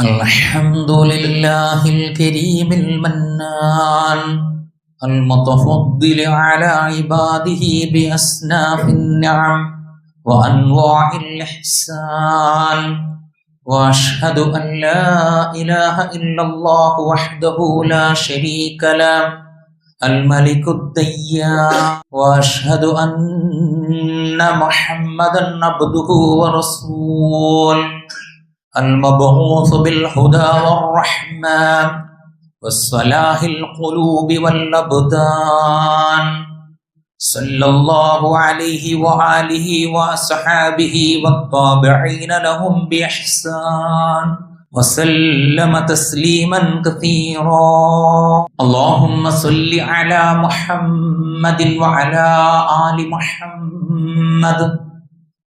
الحمد لله الكريم المنان المتفضل على عباده بأصناف النعم وأنواع الإحسان وأشهد أن لا إله إلا الله وحده لا شريك له الملك الديان وأشهد أن محمدا عبده ورسوله المبعوث بالهدى والرحمة والصلاح القلوب والأبدان. صلى الله عليه وآله وأصحابه والطابعين لهم بإحسان. وسلم تسليما كثيرا. اللهم صل على محمد وعلى آل محمد.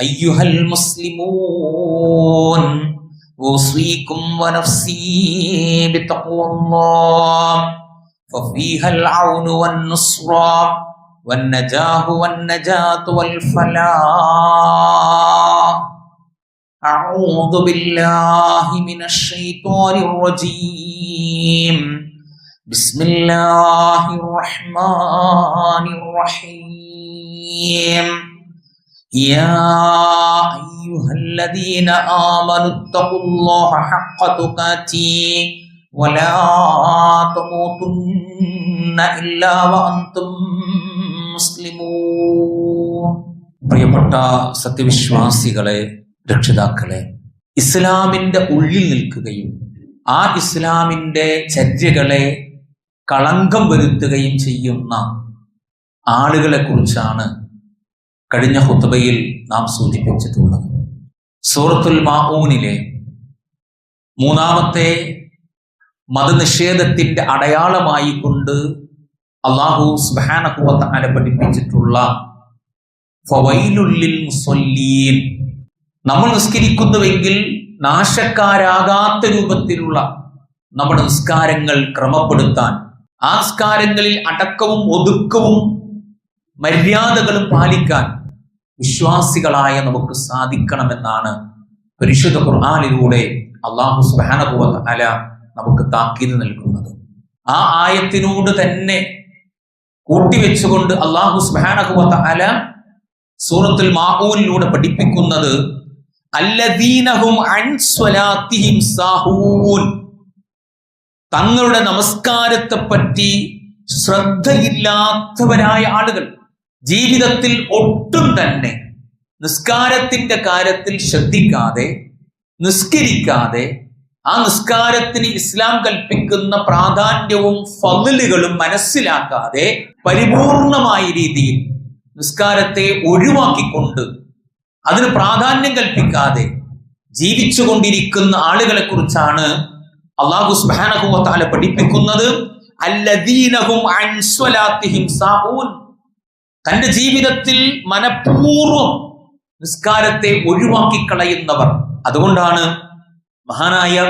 أيها المسلمون أوصيكم ونفسي بتقوى الله ففيها العون والنصرة والنجاة والنجاة والفلاح. أعوذ بالله من الشيطان الرجيم. بسم الله الرحمن الرحيم. يا أيها الذين آمنوا اتقوا الله حق تقاته ولا تموتن إلا وأنتم مسلمون പ്രിയപ്പെട്ട സത്യവിശ്വാസികളെ രക്ഷിതാക്കളെ ഇസ്ലാമിന്റെ ഉള്ളിൽ നിൽക്കുകയും ആ ഇസ്ലാമിന്റെ ചര്യകളെ കളങ്കം വരുത്തുകയും ചെയ്യുന്ന ആളുകളെ കുറിച്ചാണ് കഴിഞ്ഞ ഹുത്തബയിൽ നാം സൂചിപ്പിച്ചിട്ടുള്ളത്. സൂറത്തുൽ മാഊനിലെ മൂന്നാമത്തെ മതനിഷേധത്തിന്റെ അടയാളമായി കൊണ്ട് അള്ളാഹു സുബാനഹുവത്ത പഠിപ്പിച്ചിട്ടുള്ള ഫവൈലുള്ളിൽ മുസൊല്ലീൻ നമ്മൾ നിസ്കരിക്കുന്നുവെങ്കിൽ നാശക്കാരാകാത്ത രൂപത്തിലുള്ള നമ്മുടെ നിസ്കാരങ്ങൾ ക്രമപ്പെടുത്താൻ ആ നിസ്കാരങ്ങളിൽ അടക്കവും ഒതുക്കവും മര്യാദകളും പാലിക്കാൻ വിശ്വാസികളായ നമുക്ക് സാധിക്കണമെന്നാണ് പരിശുദ്ധ ഖുർആാനിലൂടെ അള്ളാഹു സുബാനബുവ അല നമുക്ക് താക്കീത് നൽകുന്നത്. ആ ആയത്തിനോട് തന്നെ കൂട്ടിവെച്ചുകൊണ്ട് അള്ളാഹു സുബാനബുവ അല സൂറത്തുൽ മാഹൂലിലൂടെ പഠിപ്പിക്കുന്നത് തങ്ങളുടെ നമസ്കാരത്തെ പറ്റി ശ്രദ്ധയില്ലാത്തവരായ ആളുകൾ. ജീവിതത്തിൽ ഒട്ടും തന്നെ നിസ്കാരത്തിന്റെ കാര്യത്തിൽ ശ്രദ്ധിക്കാതെ നിസ്കരിക്കാതെ ആ നിസ്കാരത്തിന് ഇസ്ലാം കൽപ്പിക്കുന്ന പ്രാധാന്യവും ഫതിലുകളും മനസ്സിലാക്കാതെ പരിപൂർണമായ രീതിയിൽ നിസ്കാരത്തെ ഒഴിവാക്കിക്കൊണ്ട് അതിന് പ്രാധാന്യം കൽപ്പിക്കാതെ ജീവിച്ചുകൊണ്ടിരിക്കുന്ന ആളുകളെ കുറിച്ചാണ് അള്ളാഹു സുബാനഹുവത്താല പഠിപ്പിക്കുന്നത്. അല്ലദീനഹും തന്റെ ജീവിതത്തിൽ മനഃപൂർവം നിസ്കാരത്തെ ഒഴിവാക്കി കളയുന്നവർ അതുകൊണ്ടാണ് മഹാനായ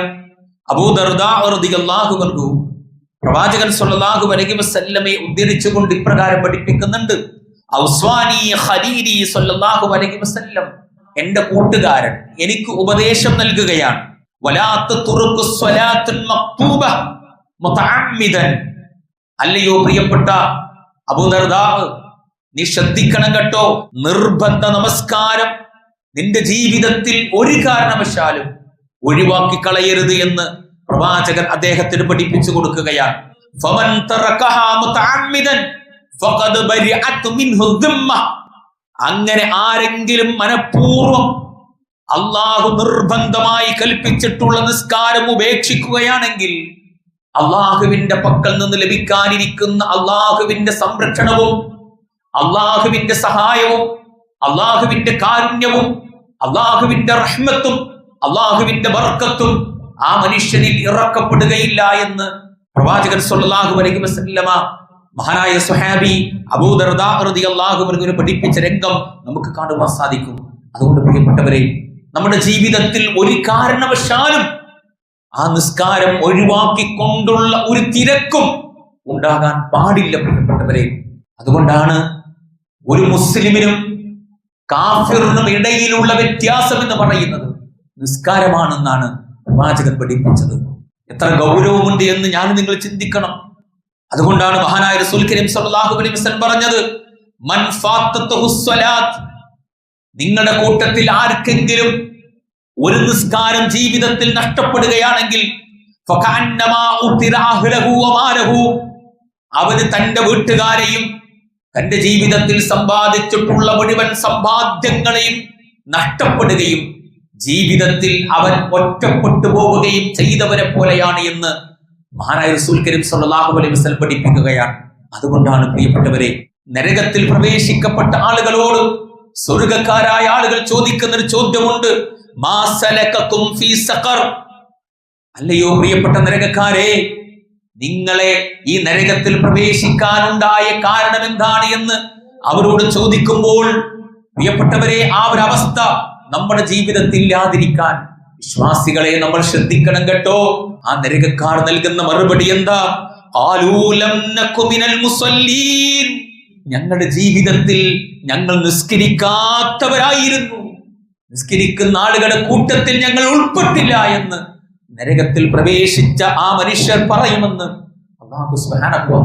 അബൂദർദാഹു പ്രവാചകൻ സൊല്ലാഹു അലൈഹി വസല്ലമെ ഉദ്ധരിച്ചുകൊണ്ട് ഇപ്രകാരം പഠിപ്പിക്കുന്നുണ്ട്. അലൈഹി വസല്ലം എന്റെ കൂട്ടുകാരൻ എനിക്ക് ഉപദേശം നൽകുകയാണ്. അല്ലയോ പ്രിയപ്പെട്ട അബൂദർദാഹ് നീ ശ്രദ്ധിക്കണം കേട്ടോ. നിർബന്ധ നമസ്കാരം. നിന്റെ ജീവിതത്തിൽ ഒരു കാരണവശാലും ഒഴിവാക്കി കളയരുത് എന്ന് പ്രവാചകൻ അദ്ദേഹത്തിന് പഠിപ്പിച്ചു കൊടുക്കുകയാണ്. അങ്ങനെ ആരെങ്കിലും മനഃപൂർവം അള്ളാഹു നിർബന്ധമായി കൽപ്പിച്ചിട്ടുള്ള നിസ്കാരം ഉപേക്ഷിക്കുകയാണെങ്കിൽ അള്ളാഹുവിന്റെ പക്കൽ നിന്ന് ലഭിക്കാനിരിക്കുന്ന അള്ളാഹുവിന്റെ സംരക്ഷണവും അള്ളാഹുവിന്റെ സഹായവും അള്ളാഹുവിന്റെ കാരുണ്യവും അള്ളാഹുവിന്റെ റഹ്മത്തും അള്ളാഹുവിന്റെ ബർക്കത്തും ആ മനുഷ്യനിൽ ഇറക്കപ്പെടുകയില്ല എന്ന് പ്രവാചകൻ സൊല്ലാഹു അലൈഹി വസല്ലമ മഹാനായ സുഹാബി അബൂദർദാഹൃതി അള്ളാഹുവിനെ പഠിപ്പിച്ച രംഗം നമുക്ക് കാണുവാൻ സാധിക്കും. അതുകൊണ്ട് പ്രിയപ്പെട്ടവരെ നമ്മുടെ ജീവിതത്തിൽ ഒരു കാരണവശാലും ആ നിസ്കാരം ഒഴിവാക്കിക്കൊണ്ടുള്ള ഒരു തിരക്കും ഉണ്ടാകാൻ പാടില്ല പ്രിയപ്പെട്ടവരെ. അതുകൊണ്ടാണ് ഒരു മുസ്ലിമിനും കാഫിറിനും ഇടയിലുള്ള വ്യത്യാസം എന്ന് പറയുന്നത് നിസ്കാരമാണെന്നാണ് പ്രവാചകൻ പഠിപ്പിച്ചത്. എത്ര ഗൗരവമുണ്ട് എന്ന് ഞാൻ നിങ്ങൾ ചിന്തിക്കണം. അതുകൊണ്ടാണ് മഹാനായ റസൂൽ കരീം സല്ലല്ലാഹു അലൈഹി വസല്ലം പറഞ്ഞത് മൻ ഫാത്തതുഹു സ്വലാത്ത്. നിങ്ങളുടെ കൂട്ടത്തിൽ ആർക്കെങ്കിലും ഒരു നിസ്കാരം ജീവിതത്തിൽ നഷ്ടപ്പെടുകയാണെങ്കിൽ അവന് തന്റെ വീട്ടുകാരെയും തന്റെ ജീവിതത്തിൽ സമ്പാദിച്ചിട്ടുള്ള മുഴുവൻ സമ്പാദ്യങ്ങളെയും നഷ്ടപ്പെടുകയും ജീവിതത്തിൽ അവൻ ഒറ്റപ്പെട്ടു പോവുകയും ചെയ്തവരെ പോലെയാണ് എന്ന് മഹാനായ റസൂൽ കരീം സല്ലാഹു അലൈഹി വസല്ലം പഠിപ്പിക്കുകയാണ്. അതുകൊണ്ടാണ് പ്രിയപ്പെട്ടവരെ നരകത്തിൽ പ്രവേശിക്കപ്പെട്ട ആളുകളോട് സ്വർഗക്കാരായ ആളുകൾ ചോദിക്കുന്ന ഒരു ചോദ്യമുണ്ട് സഖർ? അല്ലയോ പ്രിയപ്പെട്ട നരകക്കാരെ നിങ്ങളെ ഈ നരകത്തിൽ പ്രവേശിക്കാനുണ്ടായ കാരണം എന്താണ് എന്ന് അവരോട് ചോദിക്കുമ്പോൾ പ്രിയപ്പെട്ടവരെ ആ ഒരു അവസ്ഥ നമ്മുടെ ജീവിതത്തിൽ ഇല്ലാതിരിക്കാൻ വിശ്വാസികളെ നമ്മൾ ശ്രദ്ധിക്കണം കേട്ടോ. ആ നരകക്കാർ നൽകുന്ന മറുപടി എന്താ? ഞങ്ങളുടെ ജീവിതത്തിൽ ഞങ്ങൾ നിസ്കരിക്കാത്തവരായിരുന്നു. നിസ്കരിക്കുന്ന ആളുകളുടെ കൂട്ടത്തിൽ ഞങ്ങൾ ഉൾപ്പെട്ടില്ല എന്ന് നരകത്തിൽ പ്രവേശിച്ച ആ മനുഷ്യർ പറയുമെന്ന് അള്ളാഹു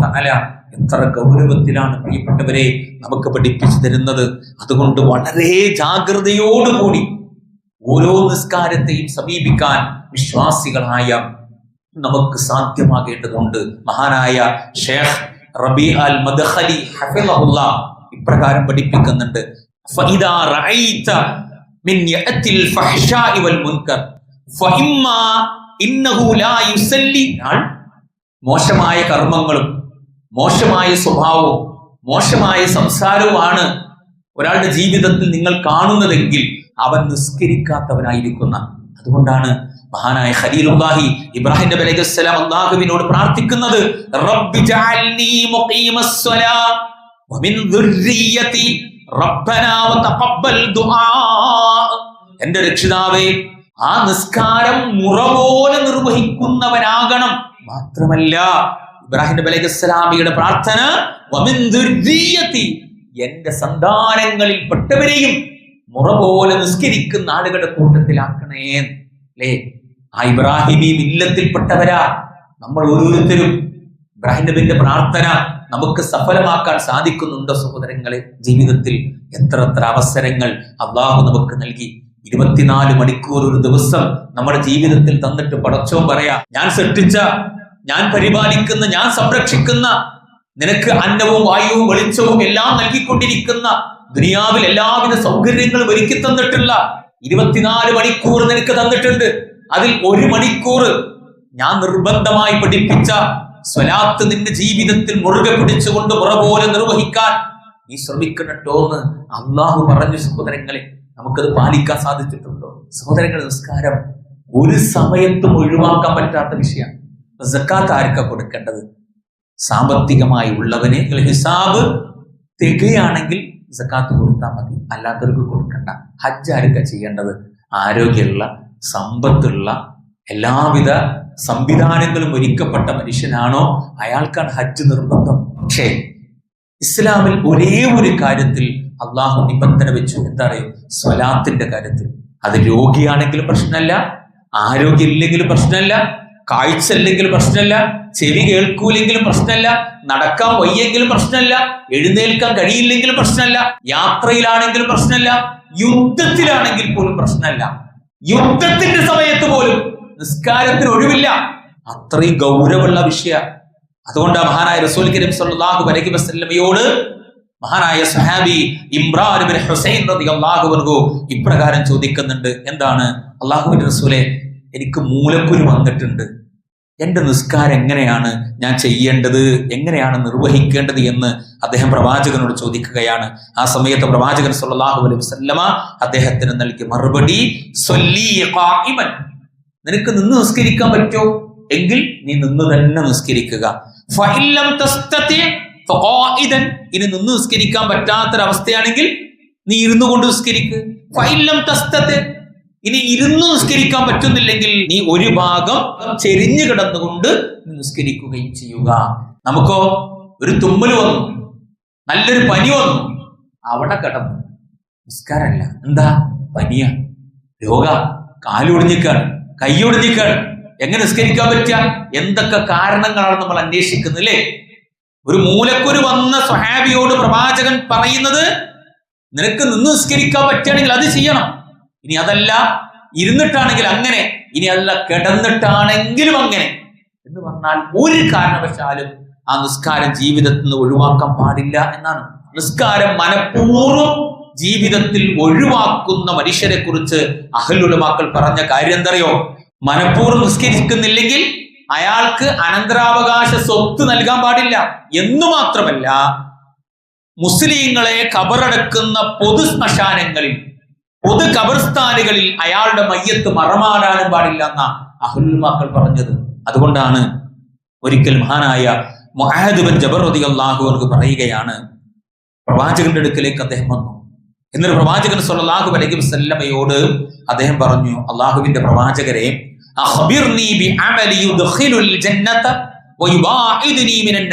തആല എത്ര ഗൗരവത്തിലാണ് പ്രിയപ്പെട്ടവരെ നമുക്ക് പഠിപ്പിച്ചു തരുന്നത്. അതുകൊണ്ട് വളരെ ജാഗ്രതയോടുകൂടി ഓരോ നിസ്കാരത്തെയും സമീപിക്കാൻ വിശ്വാസികളായ നമുക്ക് സാധ്യമാകേണ്ടതുണ്ട്. മഹാനായ ഷേഖ് റബി അൽ ഹഫിളഹുല്ല ഇപ്രകാരം പഠിപ്പിക്കുന്നുണ്ട്. റഅയ്ത മിൻ വൽ മോശമായ കർമ്മങ്ങളും മോശമായ സ്വഭാവവും മോശമായ സംസാരവുമാണ് ഒരാളുടെ ജീവിതത്തിൽ നിങ്ങൾ കാണുന്നതെങ്കിൽ അവൻ നിസ്കരിക്കാത്തവനായിരിക്കുന്ന. അതുകൊണ്ടാണ് മഹാനായ ഖലീലുല്ലാഹി ഇബ്രാഹിം നബി അലൈഹി സ്വലാം അള്ളാഹുവിനോട് പ്രാർത്ഥിക്കുന്നത് റബ്ബി മുഖീമസ്സലാ വമിൻ ദുർരിയതി റബ്ബനാ വതഖബ്ബൽ ദുആ. രക്ഷിതാവേ ആ നിസ്കാരം മുറ പോലെ നിർവഹിക്കുന്നവനാകണം. മാത്രമല്ല ഇബ്രാഹിം നബി അലൈഹി സ്വലാമിയുടെ പ്രാർത്ഥന എന്റെ സന്താനങ്ങളിൽ പെട്ടവരെയും മുറ പോലെ നിസ്കരിക്കുന്ന ആളുകളുടെ കൂട്ടത്തിലാക്കണേ. അല്ലേ ആ ഇബ്രാഹിമി മില്ലത്തിൽപ്പെട്ടവരാ നമ്മൾ ഓരോരുത്തരും ഇബ്രാഹിം നബിന്റെ പ്രാർത്ഥന നമുക്ക് സഫലമാക്കാൻ സാധിക്കുന്നുണ്ടോ സഹോദരങ്ങളെ? ജീവിതത്തിൽ എത്ര എത്ര അവസരങ്ങൾ അള്ളാഹു നമുക്ക് നൽകി. ഇരുപത്തിനാല് മണിക്കൂർ ഒരു ദിവസം നമ്മുടെ ജീവിതത്തിൽ തന്നിട്ട് പടച്ചവും പറയാ ഞാൻ സൃഷ്ടിച്ച ഞാൻ പരിപാലിക്കുന്ന ഞാൻ സംരക്ഷിക്കുന്ന നിനക്ക് അന്നവും വായുവും വെളിച്ചവും എല്ലാം നൽകിക്കൊണ്ടിരിക്കുന്ന ദുനിയാവിൽ എല്ലാവിധ സൗകര്യങ്ങളും ഒരുക്കി തന്നിട്ടുള്ള ഇരുപത്തിനാല് മണിക്കൂർ നിനക്ക് തന്നിട്ടുണ്ട്. അതിൽ ഒരു മണിക്കൂർ ഞാൻ നിർബന്ധമായി പഠിപ്പിച്ച സ്വലാത്ത് നിന്റെ ജീവിതത്തിൽ മുറുകെ പിടിച്ചുകൊണ്ട് പുറപോലെ നിർവഹിക്കാൻ നീ ശ്രമിക്കണട്ടോ എന്ന് അള്ളാഹു പറഞ്ഞു സഹോദരങ്ങളെ. നമുക്കത് പാലിക്കാൻ സാധിച്ചിട്ടുണ്ടോ? സഹോദരങ്ങൾ നിസ്കാരം ഒരു സമയത്തും ഒഴിവാക്കാൻ പറ്റാത്ത വിഷയമാണ് സക്കാത്ത് ആർക്കാ കൊടുക്കേണ്ടത്? സാമ്പത്തികമായി ഉള്ളവന് ഹിസാബ് തികയാണെങ്കിൽ സക്കാത്ത് കൊടുത്താൽ മതി. അല്ലാത്തവർക്ക് കൊടുക്കണ്ട. ഹജ്ജ് ആർക്കാ ചെയ്യേണ്ടത്? ആരോഗ്യമുള്ള സമ്പത്തുള്ള എല്ലാവിധ സംവിധാനങ്ങളും ഒരുക്കപ്പെട്ട മനുഷ്യനാണോ? അയാൾക്കാണ് ഹജ്ജ് നിർബന്ധം. പക്ഷേ ഇസ്ലാമിൽ ഒരേ ഒരു കാര്യത്തിൽ അള്ളാഹു നിബന്ധന വെച്ചു എന്താ പറയുക സ്വലാത്തിന്റെ കാര്യത്തിൽ. അത് രോഗിയാണെങ്കിലും പ്രശ്നമല്ല ആരോഗ്യം ഇല്ലെങ്കിലും പ്രശ്നമല്ല കാഴ്ച ഇല്ലെങ്കിലും പ്രശ്നമല്ല ചെവി കേൾക്കൂലെങ്കിലും പ്രശ്നമല്ല നടക്കാൻ വയ്യെങ്കിലും പ്രശ്നമല്ല എഴുന്നേൽക്കാൻ കഴിയില്ലെങ്കിലും പ്രശ്നമല്ല യാത്രയിലാണെങ്കിലും പ്രശ്നമല്ല യുദ്ധത്തിലാണെങ്കിൽ പോലും പ്രശ്നമല്ല. യുദ്ധത്തിന്റെ സമയത്ത് പോലും നിസ്കാരത്തിന് ഒഴിവില്ല. അത്രയും ഗൗരവമുള്ള വിഷയ. അതുകൊണ്ട് മഹാനായ റസൂൽ കരീം സല്ലാഹു അലൈഹി വസല്ലമയോട് മഹാനായ സഹാബി ഇമ്രാൻ ഹുസൈൻ അൻഹു ഇപ്രകാരം ചോദിക്കുന്നുണ്ട് എന്താണ്? അള്ളാഹുബിൻ റസൂലെ എനിക്ക് മൂലക്കുരു വന്നിട്ടുണ്ട്. എന്റെ നിസ്കാരം എങ്ങനെയാണ് ഞാൻ ചെയ്യേണ്ടത്? എങ്ങനെയാണ് നിർവഹിക്കേണ്ടത്? എന്ന് അദ്ദേഹം പ്രവാചകനോട് ചോദിക്കുകയാണ്. ആ സമയത്ത് പ്രവാചകൻ സല്ലാഹു അലൈഹി വസല്ലമ അദ്ദേഹത്തിന് നൽകിയ മറുപടി. നിനക്ക് നിന്ന് നിസ്കരിക്കാൻ പറ്റുമോ? എങ്കിൽ നീ നിന്ന് തന്നെ നിസ്കരിക്കുക. തസ്തതി ഇനി നിന്ന് നിസ്കരിക്കാൻ പറ്റാത്തൊരവസ്ഥയാണെങ്കിൽ നീ ഇരുന്നു കൊണ്ട് നിസ്കരിക്ക്. ഫൈലം തസ്തത്തെ ഇനി ഇരുന്ന് നിസ്കരിക്കാൻ പറ്റുന്നില്ലെങ്കിൽ നീ ഒരു ഭാഗം ചെരിഞ്ഞു കിടന്നുകൊണ്ട് നിസ്കരിക്കുകയും ചെയ്യുക. നമുക്കോ ഒരു തുമ്മൽ വന്നു. നല്ലൊരു പനി വന്നു. അവിടെ കിടന്നു. നിസ്കാരമല്ല. എന്താ? പനിയ. രോഗ. കാലൊടിഞ്ഞിക്കാണ്. കൈയൊടിഞ്ഞിക്കാണ്. എങ്ങനെ നിസ്കരിക്കാൻ പറ്റുക? എന്തൊക്കെ കാരണങ്ങളാണ് നമ്മൾ അന്വേഷിക്കുന്നില്ലേ ഒരു മൂലക്കൊരു വന്ന സ്വഹാബിയോട് പ്രവാചകൻ പറയുന്നത് നിനക്ക് നിന്ന് നിസ്കരിക്കാൻ പറ്റുകയാണെങ്കിൽ അത് ചെയ്യണം. ഇനി അതല്ല ഇരുന്നിട്ടാണെങ്കിൽ അങ്ങനെ ഇനി അതല്ല കിടന്നിട്ടാണെങ്കിലും അങ്ങനെ. എന്ന് പറഞ്ഞാൽ ഒരു കാരണവശാലും ആ നിസ്കാരം ജീവിതത്തിൽ നിന്ന് ഒഴിവാക്കാൻ പാടില്ല എന്നാണ്. നിസ്കാരം മനഃപൂർവം ജീവിതത്തിൽ ഒഴിവാക്കുന്ന മനുഷ്യരെ കുറിച്ച് അഹലുലമാക്കൾ പറഞ്ഞ കാര്യം എന്തറിയോ? മനഃപൂർവം നിസ്കരിക്കുന്നില്ലെങ്കിൽ അയാൾക്ക് അനന്തരാവകാശ സ്വത്ത് നൽകാൻ പാടില്ല. എന്നു മാത്രമല്ല മുസ്ലിങ്ങളെ കബറടക്കുന്ന പൊതു ശ്മശാനങ്ങളിൽ പൊതു കബർസ്ഥാനുകളിൽ അയാളുടെ മയ്യത്ത് മറമാടാനും പാടില്ല എന്ന അഹുൽമാക്കൾ പറഞ്ഞത്. അതുകൊണ്ടാണ് ഒരിക്കൽ മഹാനായ മുഹാദ് ബിൻ ജബർ അള്ളാഹു അവർക്ക് പറയുകയാണ് പ്രവാചകന്റെ അടുക്കലേക്ക് അദ്ദേഹം വന്നു. എന്നൊരു പ്രവാചകൻ സൊല്ലാഹു അലൈഹി വസല്ലമയോട് അദ്ദേഹം പറഞ്ഞു അള്ളാഹുവിന്റെ പ്രവാചകരെ അഖ്ബിർനി ബിഅമലി യുദ്ഖിലുൽ ജന്നത വയുബാഇദുനി മിനൻ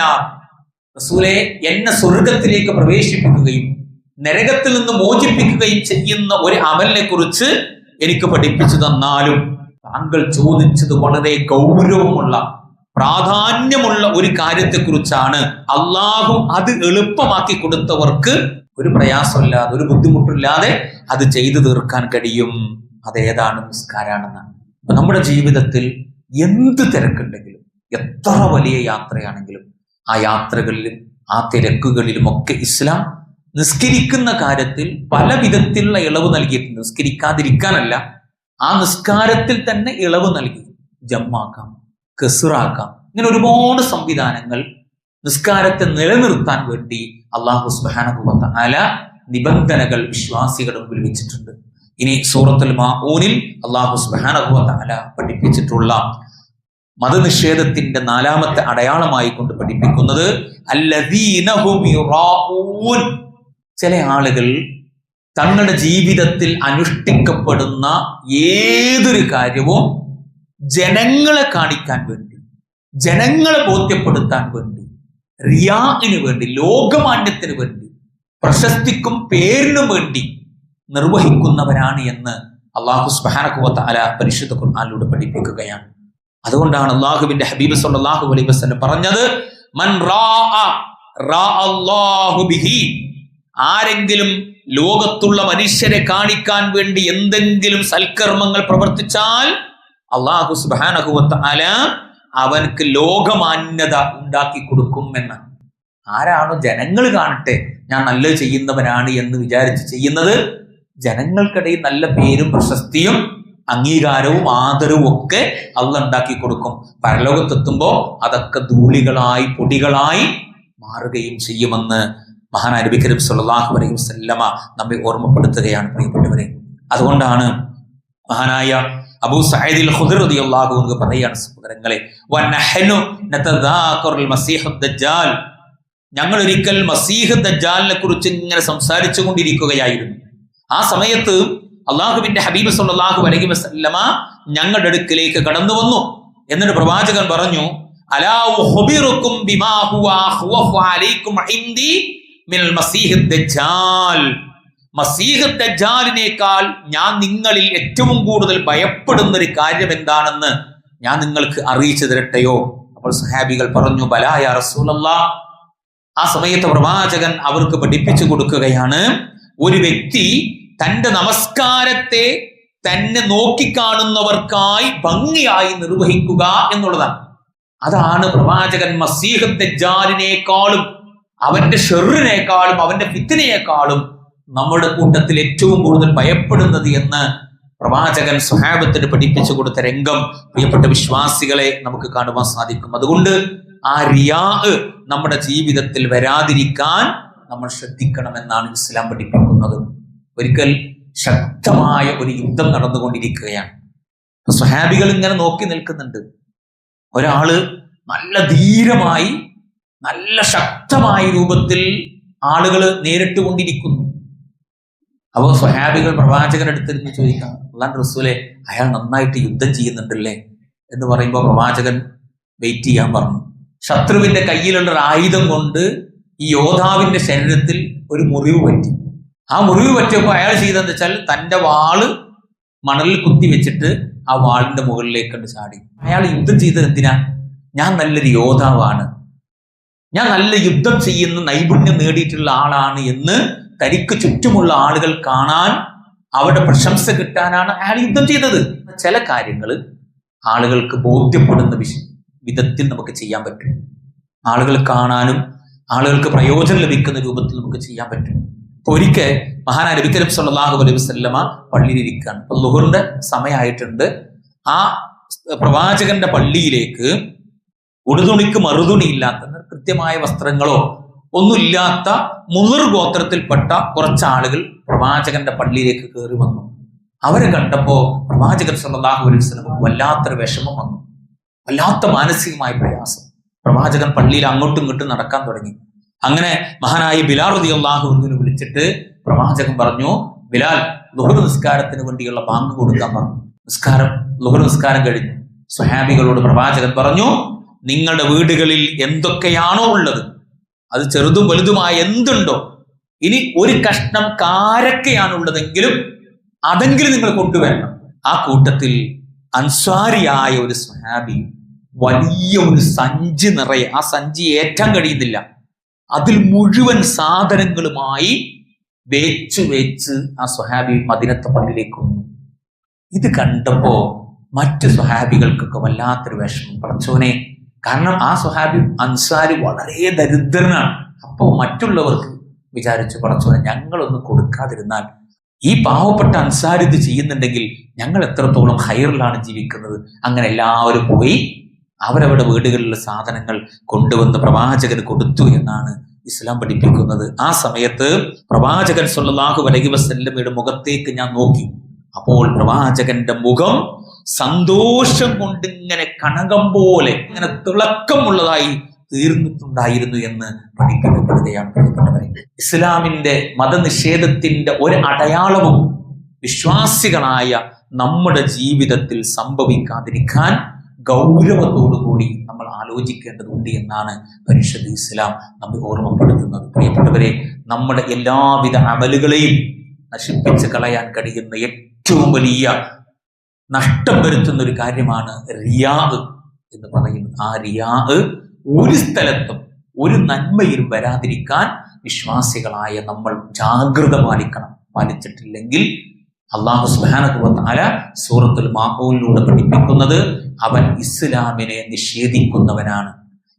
റസൂലെ എന്നെ സ്വർഗത്തിലേക്ക് പ്രവേശിപ്പിക്കുകയും നരകത്തിൽ നിന്ന് മോചിപ്പിക്കുകയും ചെയ്യുന്ന ഒരു അമലിനെ കുറിച്ച് എനിക്ക് പഠിപ്പിച്ചു തന്നാലും താങ്കൾ ചോദിച്ചത് വളരെ ഗൗരവമുള്ള പ്രാധാന്യമുള്ള ഒരു കാര്യത്തെക്കുറിച്ചാണ്. അള്ളാഹു അത് എളുപ്പമാക്കി കൊടുത്തവർക്ക് ഒരു പ്രയാസമില്ലാതെ ഒരു ബുദ്ധിമുട്ടില്ലാതെ അത് ചെയ്തു തീർക്കാൻ കഴിയും. അതേതാണ് നിസ്കാരാണെന്നാണ് നമ്മുടെ ജീവിതത്തിൽ എന്ത് തിരക്കുണ്ടെങ്കിലും എത്ര വലിയ യാത്രയാണെങ്കിലും ആ യാത്രകളിലും ആ തിരക്കുകളിലും ഒക്കെ ഇസ്ലാം നിസ്കരിക്കുന്ന കാര്യത്തിൽ പല വിധത്തിലുള്ള ഇളവ് നൽകിയിട്ടുണ്ട്. നിസ്കരിക്കാതിരിക്കാനല്ല ആ നിസ്കാരത്തിൽ തന്നെ ഇളവ് നൽകി. ജമ്മാക്കാം കെസുറാക്കാം ഇങ്ങനെ ഒരുപാട് സംവിധാനങ്ങൾ നിസ്കാരത്തെ നിലനിർത്താൻ വേണ്ടി അള്ളാഹു സുബാനുഭവത്ത അല നിബന്ധനകൾ വിശ്വാസികളുടെ മുമ്പിൽ ഇനി സൂറത്തുൽ മാഊനിൽ അള്ളാഹു സുബാനഹുല പഠിപ്പിച്ചിട്ടുള്ള മതനിഷേധത്തിന്റെ നാലാമത്തെ അടയാളമായി കൊണ്ട് പഠിപ്പിക്കുന്നത് ചില ആളുകൾ തങ്ങളുടെ ജീവിതത്തിൽ അനുഷ്ഠിക്കപ്പെടുന്ന ഏതൊരു കാര്യവും ജനങ്ങളെ കാണിക്കാൻ വേണ്ടി ജനങ്ങളെ ബോധ്യപ്പെടുത്താൻ വേണ്ടി റിയാഇന് വേണ്ടി ലോകമാന്യത്തിന് വേണ്ടി പ്രശസ്തിക്കും പേരിനും വേണ്ടി നിർവഹിക്കുന്നവരാണ് എന്ന് അള്ളാഹു സുബാനക്കുവത്ത അല പരിശുദ്ധ ഖുർആാനിലൂടെ പഠിപ്പിക്കുകയാണ്. അതുകൊണ്ടാണ് അള്ളാഹുവിന്റെ ഹബീബ് സല്ലല്ലാഹു അലൈഹി വസ്ലം പറഞ്ഞത് മൻ ബിഹി. ആരെങ്കിലും ലോകത്തുള്ള മനുഷ്യരെ കാണിക്കാൻ വേണ്ടി എന്തെങ്കിലും സൽക്കർമ്മങ്ങൾ പ്രവർത്തിച്ചാൽ അള്ളാഹു സുബാനഹുവത്ത് അല അവനക്ക് ലോകമാന്യത ഉണ്ടാക്കി കൊടുക്കും എന്ന് ആരാണോ ജനങ്ങൾ കാണട്ടെ ഞാൻ നല്ലത് ചെയ്യുന്നവനാണ് എന്ന് വിചാരിച്ച് ചെയ്യുന്നത് ജനങ്ങൾക്കിടയിൽ നല്ല പേരും പ്രശസ്തിയും അംഗീകാരവും ആദരവും ഒക്കെ അള്ള ഉണ്ടാക്കി കൊടുക്കും. പരലോകത്തെത്തുമ്പോൾ അതൊക്കെ ധൂളികളായി പൊടികളായി മാറുകയും ചെയ്യുമെന്ന് മഹാനായ നബി കരീം സല്ലല്ലാഹു അലൈഹി വസല്ലമ നമ്മെ ഓർമ്മപ്പെടുത്തുകയാണ് പ്രിയപ്പെട്ടവരെ. അതുകൊണ്ടാണ് മഹാനായ അബൂ സഈദിൽ ഖുദർ റളിയല്ലാഹു അൻഹു പറയാണ് സഹോദരങ്ങളെ വനഹനു ഞങ്ങൾ ഒരിക്കൽ മസീഹ് ദജ്ജാലിനെ കുറിച്ച് ഇങ്ങനെ സംസാരിച്ചു കൊണ്ടിരിക്കുകയായിരുന്നു ആ സമയത്ത് അള്ളാഹുവിന്റെ ഹബീബ് സല്ലല്ലാഹു അലൈഹി വസല്ലമ ഞങ്ങളുടെ അടുക്കിലേക്ക് കടന്നു വന്നു. എന്നിട്ട് പ്രവാചകൻ പറഞ്ഞു ദജ്ജാലിനേക്കാൾ ഞാൻ നിങ്ങളിൽ ഏറ്റവും കൂടുതൽ ഭയപ്പെടുന്ന ഒരു കാര്യം എന്താണെന്ന് ഞാൻ നിങ്ങൾക്ക് അറിയിച്ചു തരട്ടെയോ? അപ്പോൾ സഹാബികൾ പറഞ്ഞു ബലായ റസൂലല്ല ആ സമയത്ത് പ്രവാചകൻ അവർക്ക് പഠിപ്പിച്ചു കൊടുക്കുകയാണ് ഒരു വ്യക്തി തന്റെ നമസ്കാരത്തെ തന്നെ നോക്കിക്കാണുന്നവർക്കായി ഭംഗിയായി നിർവഹിക്കുക എന്നുള്ളതാണ്. അതാണ് പ്രവാചകൻ മസീഹത്തെ ജാലിനേക്കാളും അവന്റെ ഷെറിനേക്കാളും അവന്റെ ഫിത്തിനേക്കാളും നമ്മുടെ കൂട്ടത്തിൽ ഏറ്റവും കൂടുതൽ ഭയപ്പെടുന്നത് എന്ന് പ്രവാചകൻ സ്വഹാബത്തിന് പഠിപ്പിച്ചു കൊടുത്ത രംഗം പ്രിയപ്പെട്ട വിശ്വാസികളെ നമുക്ക് കാണുവാൻ സാധിക്കും. അതുകൊണ്ട് ആ റിയാ നമ്മുടെ ജീവിതത്തിൽ വരാതിരിക്കാൻ നമ്മൾ ശ്രദ്ധിക്കണമെന്നാണ് ഇസ്ലാം പഠിപ്പിക്കുന്നത്. ഒരിക്കൽ ശക്തമായ ഒരു യുദ്ധം നടന്നുകൊണ്ടിരിക്കുകയാണ്. സ്വഹാബികൾ ഇങ്ങനെ നോക്കി നിൽക്കുന്നുണ്ട്. ഒരാൾ നല്ല ധീരമായി നല്ല ശക്തമായ രൂപത്തിൽ ആളുകൾ നേരിട്ട് കൊണ്ടിരിക്കുന്നു. അപ്പോൾ സ്വഹാബികൾ പ്രവാചകനടുത്തിരുന്ന് ചോദിക്കാം അള്ളാൻ റസൂലെ അയാൾ നന്നായിട്ട് യുദ്ധം ചെയ്യുന്നുണ്ടല്ലേ? എന്ന് പറയുമ്പോൾ പ്രവാചകൻ വെയിറ്റ് ചെയ്യാൻ പറഞ്ഞു. ശത്രുവിന്റെ കയ്യിലുള്ള ഒരു ആയുധം കൊണ്ട് ഈ യോദ്ധാവിന്റെ ശരീരത്തിൽ ഒരു മുറിവ് പറ്റി. ആ മുറിവ് പറ്റിയപ്പോൾ അയാൾ ചെയ്തതെന്ന് വെച്ചാൽ തന്റെ വാൾ മണലിൽ കുത്തി വെച്ചിട്ട് ആ വാളിന്റെ മുകളിലേക്ക് കണ്ട് ചാടി. അയാൾ യുദ്ധം ചെയ്തത് എന്തിനാ? ഞാൻ നല്ലൊരു യോദ്ധാവാണ്. ഞാൻ നല്ല യുദ്ധം ചെയ്യുന്ന നൈപുണ്യം നേടിയിട്ടുള്ള ആളാണ് എന്ന് തനിക്ക് ചുറ്റുമുള്ള ആളുകൾ കാണാൻ അവരുടെ പ്രശംസ കിട്ടാനാണ് അയാൾ യുദ്ധം ചെയ്തത്. ചില കാര്യങ്ങൾ ആളുകൾക്ക് ബോധ്യപ്പെടുന്ന വിഷ വിധത്തിൽ നമുക്ക് ചെയ്യാൻ പറ്റും. ആളുകൾ കാണാനും ആളുകൾക്ക് പ്രയോജനം ലഭിക്കുന്ന രൂപത്തിൽ നമുക്ക് ചെയ്യാൻ പറ്റും. ഒരിക്കൽ മഹാനായ നബി കരീം സല്ലല്ലാഹു അലൈഹി വസല്ലമ പള്ളിയിലിരിക്കുകയാണ്. അപ്പൊ ലുഹറിന്റെ സമയമായിട്ടുണ്ട്. ആ പ്രവാചകന്റെ പള്ളിയിലേക്ക് ഉടുതുണിക്ക് മറുതുണി ഇല്ലാത്ത കൃത്യമായ വസ്ത്രങ്ങളോ ഒന്നുമില്ലാത്ത മുതിർ ഗോത്രത്തിൽപ്പെട്ട കുറച്ച് ആളുകൾ പ്രവാചകന്റെ പള്ളിയിലേക്ക് കയറി വന്നു. അവരെ കണ്ടപ്പോ പ്രവാചകൻ സല്ലല്ലാഹു അലൈഹി വസല്ലമ വല്ലാത്തൊരു വിഷമം വന്നു. വല്ലാത്ത മാനസികമായ പ്രയാസം. പ്രവാചകൻ പള്ളിയിൽ അങ്ങോട്ടും ഇങ്ങോട്ടും നടക്കാൻ തുടങ്ങി. അങ്ങനെ മഹാനായി ബിലാൽ റതി അള്ളാഹുവിനെ വിളിച്ചിട്ട് പ്രവാചകൻ പറഞ്ഞു ബിലാൽ ലുഹർ നിസ്കാരത്തിന് വേണ്ടിയുള്ള ബാങ്ക് കൊടുക്കാൻ പറഞ്ഞു. നിസ്കാരം ലുഹർ നിസ്കാരം കഴിഞ്ഞു. സ്വഹാബികളോട് പ്രവാചകൻ പറഞ്ഞു നിങ്ങളുടെ വീടുകളിൽ എന്തൊക്കെയാണോ ഉള്ളത്? അത് ചെറുതും വലുതുമായ എന്തുണ്ടോ? ഇനി ഒരു കഷ്ണം കാരക്കയാണുള്ളതെങ്കിലും അതെങ്കിലും നിങ്ങൾ കൊണ്ടുവരണം. ആ കൂട്ടത്തിൽ അൻസ്വാരിയായ ഒരു സ്വഹാബി വലിയ ഒരു സഞ്ചി നിറയെ ആ സഞ്ചി ഏറ്റാൻ കഴിയുന്നില്ല. അതിൽ മുഴുവൻ സാധനങ്ങളുമായി വേച്ച് വേച്ച് ആ സ്വഹാബി മദിനത്തെ പള്ളിയിലേക്ക് വന്നു. ഇത് കണ്ടപ്പോ മറ്റ് സ്വഹാബികൾക്കൊക്കെ വല്ലാത്തൊരു വിഷമം. പറഞ്ഞോനെ കാരണം ആ സ്വഹാബി അൻസാരി വളരെ ദരിദ്രനാണ്. അപ്പോൾ മറ്റുള്ളവർക്ക് വിചാരിച്ചു പറഞ്ഞോനെ ഞങ്ങളൊന്നും കൊടുക്കാതിരുന്നാൽ ഈ പാവപ്പെട്ട അൻസാരി ഇത് ചെയ്യുന്നുണ്ടെങ്കിൽ ഞങ്ങൾ എത്രത്തോളം ഹയറിലാണ് ജീവിക്കുന്നത്? അങ്ങനെ എല്ലാവരും പോയി അവരവരുടെ വീടുകളിലെ സാധനങ്ങൾ കൊണ്ടുവന്ന് പ്രവാചകന് കൊടുത്തു എന്നാണ് ഇസ്ലാം പഠിപ്പിക്കുന്നത്. ആ സമയത്ത് പ്രവാചകൻ സൊല്ലാഹു അലൈഹി വസല്ലമയുടെ മുഖത്തേക്ക് ഞാൻ നോക്കി. അപ്പോൾ പ്രവാചകന്റെ മുഖം സന്തോഷം കൊണ്ട് ഇങ്ങനെ കണകം പോലെ ഇങ്ങനെ തിളക്കമുള്ളതായി തീർന്നിട്ടുണ്ടായിരുന്നു എന്ന് പ്രിയപ്പെട്ടവരെ. ഇസ്ലാമിന്റെ മതനിഷേധത്തിന്റെ ഒരു അടയാളവും വിശ്വാസികളായ നമ്മുടെ ജീവിതത്തിൽ സംഭവിക്കാതിരിക്കാൻ ഗൗരവത്തോടുകൂടി നമ്മൾ ആലോചിക്കേണ്ടതുണ്ട് എന്നാണ് പരിഷത്ത് ഇസ്ലാം നമ്മെ ഓർമ്മപ്പെടുത്തുന്നത്. പ്രിയപ്പെട്ടവരെ നമ്മുടെ എല്ലാവിധ അമലുകളെയും നശിപ്പിച്ച് കളയാൻ കഴിയുന്ന ഏറ്റവും വലിയ നഷ്ടം വരുത്തുന്ന ഒരു കാര്യമാണ് റിയാ എന്ന് പറയുന്നത്. ആ റിയാ ഒരു സ്ഥലത്തും ഒരു നന്മയിലും വരാതിരിക്കാൻ വിശ്വാസികളായ നമ്മൾ ജാഗ്രത പാലിക്കണം. പാലിച്ചിട്ടില്ലെങ്കിൽ അള്ളാഹു സുബാനകുല സൂറത്തുൽ മാഹൂലിലൂടെ പഠിപ്പിക്കുന്നത് അവൻ ഇസ്ലാമിനെ നിഷേധിക്കുന്നവനാണ്.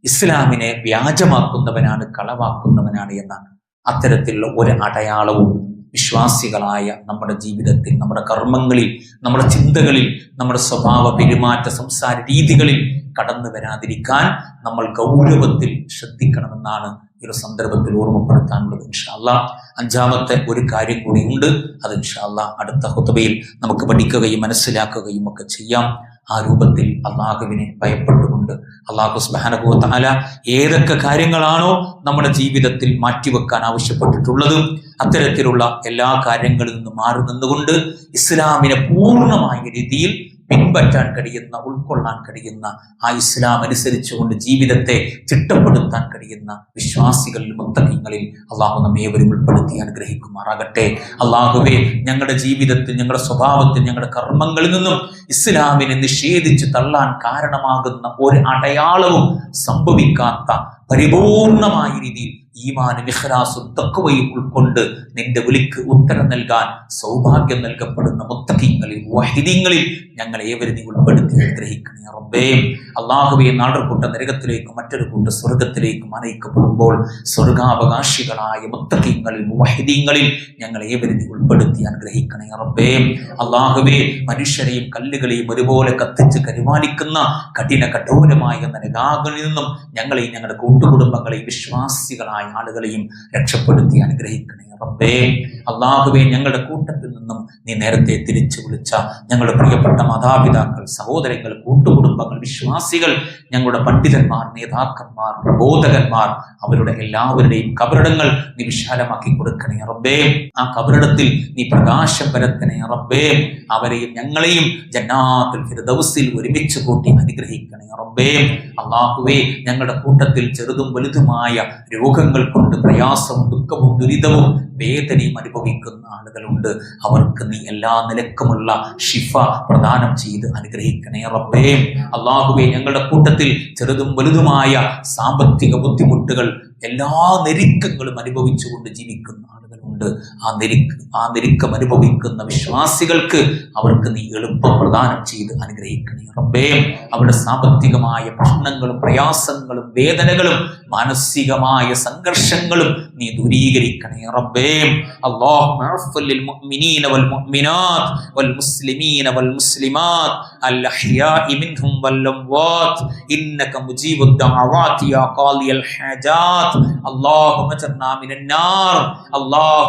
ഇസ്ലാമിനെ വ്യാജമാക്കുന്നവനാണ് കളവാക്കുന്നവനാണ് എന്ന അത്തരത്തിലുള്ള ഒരു അടയാളവും വിശ്വാസികളായ നമ്മുടെ ജീവിതത്തിൽ നമ്മുടെ കർമ്മങ്ങളിൽ നമ്മുടെ ചിന്തകളിൽ നമ്മുടെ സ്വഭാവ പെരുമാറ്റ സംസാര രീതികളിൽ കടന്നു വരാതിരിക്കാൻ നമ്മൾ ഗൗരവത്തിൽ ശ്രദ്ധിക്കണമെന്നാണ് ഈ ഒരു സന്ദർഭത്തിൽ ഓർമ്മപ്പെടുത്താനുള്ളത്. ഇൻഷാല്ല അഞ്ചാമത്തെ ഒരു കാര്യം കൂടി ഉണ്ട്. അത് ഇൻഷാല്ല അടുത്ത ഹുതബയിൽ നമുക്ക് പഠിക്കുകയും മനസ്സിലാക്കുകയും ഒക്കെ ചെയ്യാം. ആ രൂപത്തിൽ അള്ളാഹുവിനെ ഭയപ്പെട്ടുകൊണ്ട് അള്ളാഹു സ്ബാനകുവത്താല ഏതൊക്കെ കാര്യങ്ങളാണോ നമ്മുടെ ജീവിതത്തിൽ മാറ്റിവെക്കാൻ ആവശ്യപ്പെട്ടിട്ടുള്ളത് അത്തരത്തിലുള്ള എല്ലാ കാര്യങ്ങളിൽ നിന്നും മാറി നിന്നുകൊണ്ട് ഇസ്ലാമിനെ പൂർണമായ രീതിയിൽ പിൻപറ്റാൻ കഴിയുന്ന ഉൾക്കൊള്ളാൻ കഴിയുന്ന ആ ഇസ്ലാം അനുസരിച്ചുകൊണ്ട് ജീവിതത്തെ ചിട്ടപ്പെടുത്താൻ കഴിയുന്ന വിശ്വാസികളിൽ മുത്തകങ്ങളിൽ അള്ളാഹു നമ്മെ ഏവരും ഉൾപ്പെടുത്തി അനുഗ്രഹിക്കുമാറാകട്ടെ. അള്ളാഹുവെ ഞങ്ങളുടെ ജീവിതത്തിൽ ഞങ്ങളുടെ സ്വഭാവത്തിൽ ഞങ്ങളുടെ കർമ്മങ്ങളിൽ നിന്നും ഇസ്ലാമിനെ നിഷേധിച്ച് തള്ളാൻ കാരണമാകുന്ന ഒരു അടയാളവും സംഭവിക്കാത്ത പരിപൂർണമായ രീതിയിൽ ഈമാനും ഇഖ്ലാസും തക്കുവയും ഉൾക്കൊണ്ട് നിന്റെ വിളിക്ക് ഉത്തരം നൽകാൻ സൗഭാഗ്യം നൽകപ്പെടുന്ന മുത്തക്കിങ്ങളിൽ വഹിദീങ്ങളിൽ ഞങ്ങൾ ഏവരും നീ ഉൾപ്പെടുത്തി അനുഗ്രഹിക്കണേ റബ്ബേ. അള്ളാഹുവെ നാടർക്കൂട്ട കൂട്ട നരകത്തിലേക്കും മറ്റൊരു കൂട്ട സ്വർഗത്തിലേക്കും അനയിക്കപ്പെടുമ്പോൾ സ്വർഗാവകാശികളായ മുത്തക്കിങ്ങളിൽ വഹിദീങ്ങളിൽ ഞങ്ങൾ ഏവരും നീ ഉൾപ്പെടുത്തി അനുഗ്രഹിക്കണേ റബ്ബേ. അള്ളാഹുവെ മനുഷ്യരെയും കല്ലുകളെയും ഒരുപോലെ കത്തിച്ച് കരുമാനിക്കുന്ന കഠിന കഠോരമായ നരകാകളിൽ നിന്നും ഞങ്ങളെയും ഞങ്ങളുടെ കൂട്ടുകുടുംബങ്ങളെയും വിശ്വാസികളായ ആളുകളെയും രക്ഷപ്പെടുത്തി അനുഗ്രഹിക്കണേ. റബ്ബേ അള്ളാഹുവെ ഞങ്ങളുടെ കൂട്ടത്തിൽ നിന്നും നീ നേരത്തെ തിരിച്ചു വിളിച്ച ഞങ്ങളുടെ പ്രിയപ്പെട്ട മാതാപിതാക്കൾ സഹോദരങ്ങൾ കൂട്ടുകുടുംബങ്ങൾ വിശ്വാസികൾ ഞങ്ങളുടെ പണ്ഡിതന്മാർ നേതാക്കന്മാർ പ്രബോധകന്മാർ അവരുടെ എല്ലാവരുടെയും കബറിടങ്ങൾ നീ വിശാലമാക്കി കൊടുക്കണേ. റബ്ബേ ആ കബറിടത്തിൽ നീ പ്രകാശം പരത്തണേ. റബ്ബേ അവരെയും ഞങ്ങളെയും ജന്നാത്തുൽ ഫിർദൗസിൽ ഒരുമിച്ച് കൂട്ടി അനുഗ്രഹിക്കണേ. റബ്ബേ അള്ളാഹുവേ ഞങ്ങളുടെ കൂട്ടത്തിൽ ചെറുതും വലുതുമായ രോഗങ്ങൾ കൊണ്ട് പ്രയാസവും ദുഃഖവും ദുരിതവും വേദനയും അനുഭവിക്കുന്ന ആളുകളുണ്ട്. അവർക്ക് നീ എല്ലാ നിലക്കുമുള്ള ഷിഫ പ്രദാനം ചെയ്ത് അനുഗ്രഹിക്കണേ റബ്ബേ. അള്ളാഹുബേ ഞങ്ങളുടെ കൂട്ടത്തിൽ ചെറുതും വലുതുമായ സാമ്പത്തിക ബുദ്ധിമുട്ടുകൾ എല്ലാ നെരുക്കങ്ങളും അനുഭവിച്ചുകൊണ്ട് ജീവിക്കുന്ന ഉണ്ട് ആ നിരിക്ക് ആ നിരുക്കം അനുഭവിക്കുന്ന വിശ്വാസികൾക്ക് അവർക്ക് നീ എളുപ്പം പ്രദാനം ചെയ്ത് അനുഗ്രഹിക്കണേ റബ്ബേ. അവരുടെ സാമ്പത്തികമായ പ്രശ്നങ്ങളും പ്രയാസങ്ങളും വേദനകളും മാനസികമായ സംഘർഷങ്ങളും നീ ദൂരീകരിക്കണേ റബ്ബേ. അള്ളാഹു